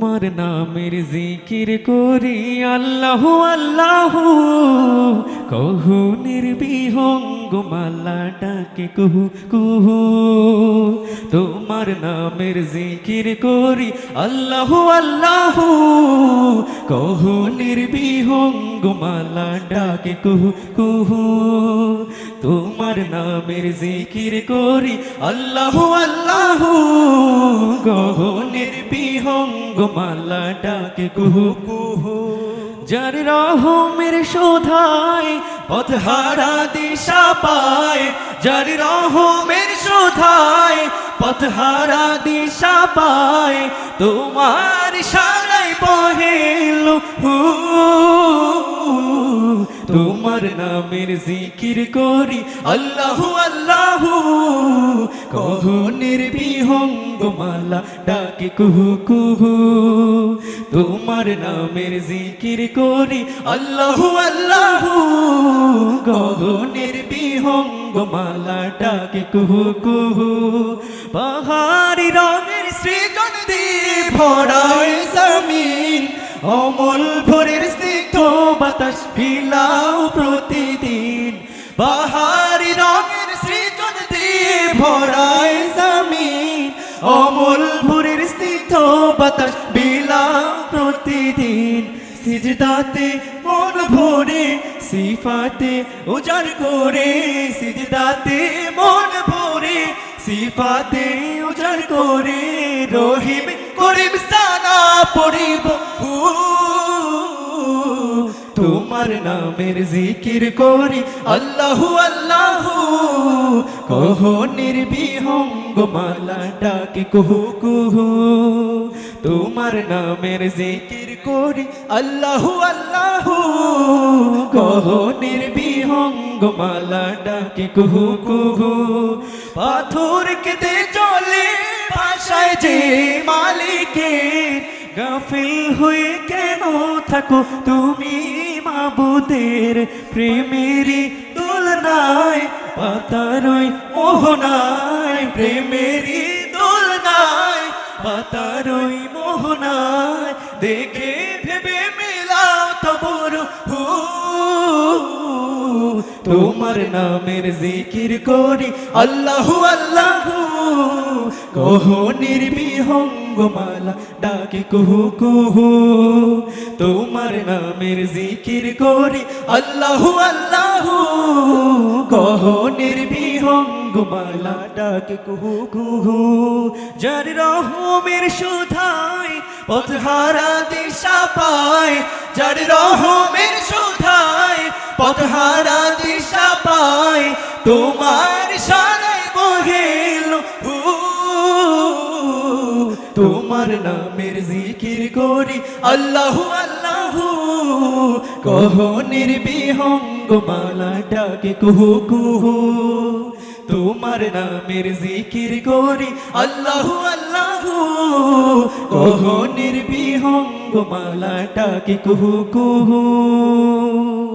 তোমার নামের জিকির করি, আল্লাহ আল্লাহ। কহু নির্বিহঙ্গ মালা ডাকে, কুহু কুহু। তোমার নামের জিকির করি, আল্লাহ আল্লাহ। কহু নির্বিহঙ্গ মালা ডাকে, কুহু কুহু। তোমার নামের জিকির করি, আল্লাহ আল্লাহ। কহু নির্বিহঙ্গ মালা ডাকে কুহু কুহু। যার রহমের শোধায় পথহারা দিশা পায়, যার রহমের শোধায় পথহারা দিশা পায়, তোমার সারাই বহেল তোমার নামের জিকির করি। আল্লাহু আল্লাহু, কহ নির্বিহঙ্গ মালা ডাকে কুহু কুহু। তোমার নামের জিকির করি। আল্লাহু আল্লাহু নির্বিহঙ্গ মালা ডাকে কুহু কুহু। পাহাড়ি রঙের সৃজন দিয়ে ভরায় জমিন, অমল ভোরের বাতাস বিলাও প্রতিদিন। বাহারি রঙের সৃজন দিয়ে ভরায় জমিন। অমল ভোরের স্নিগ্ধ বাতাস বিলাও প্রতিদিন। সিজদাতে মন ভরে, সিফাতে উজার করে। সিজদাতে মন ভরে, সিফাতে উজার করে। রহিম করিম সানা পড়িব। তোমার নামের জিকির করি। আল্লাহু আল্লাহু, কহ নির্বিহঙ্গ মালা ডাকে কুহু কুহু। তোমার নামের জিকির করি। আল্লাহু আল্লাহু, কহ নির্বিহঙ্গ মালা ডাকে কুহু কুহু। পাথর কেটে চলে ভাষায় যে মালিকের। গাফিল হয়ে কেন থাকো তুমি মাবুদের প্রেমেরই দোলনায়, পাতারই মোহনায়, প্রেমেরই দোলনায়, পাতারই মোহনায়। দেখে ভেবে মিলাও তবর হু তোমার নামের জিকির করি, আল্লাহু আল্লাহু। কহ নির্বিহঙ্গ মালা ডাকে কুহু কুহু। তোমার নামের জিকির করি, আল্লাহু আল্লাহু। কহ নির্বিহঙ্গ মালা ডাকে কুহু কুহু। যার রহমের সুধায় পথহারা দিশা পায়, যার রহমের সুধায় পথহারা দিশা পায়, তোমার তোমার নামের জিকির করি। আল্লাহু আল্লাহু, কহ নির্বিহঙ্গ মালা ডাকে কুহু কুহু। তোমার নামের জিকির করি। আল্লাহু আল্লাহু, কহ নির্বিহঙ্গ মালা ডাকে কুহু কুহু।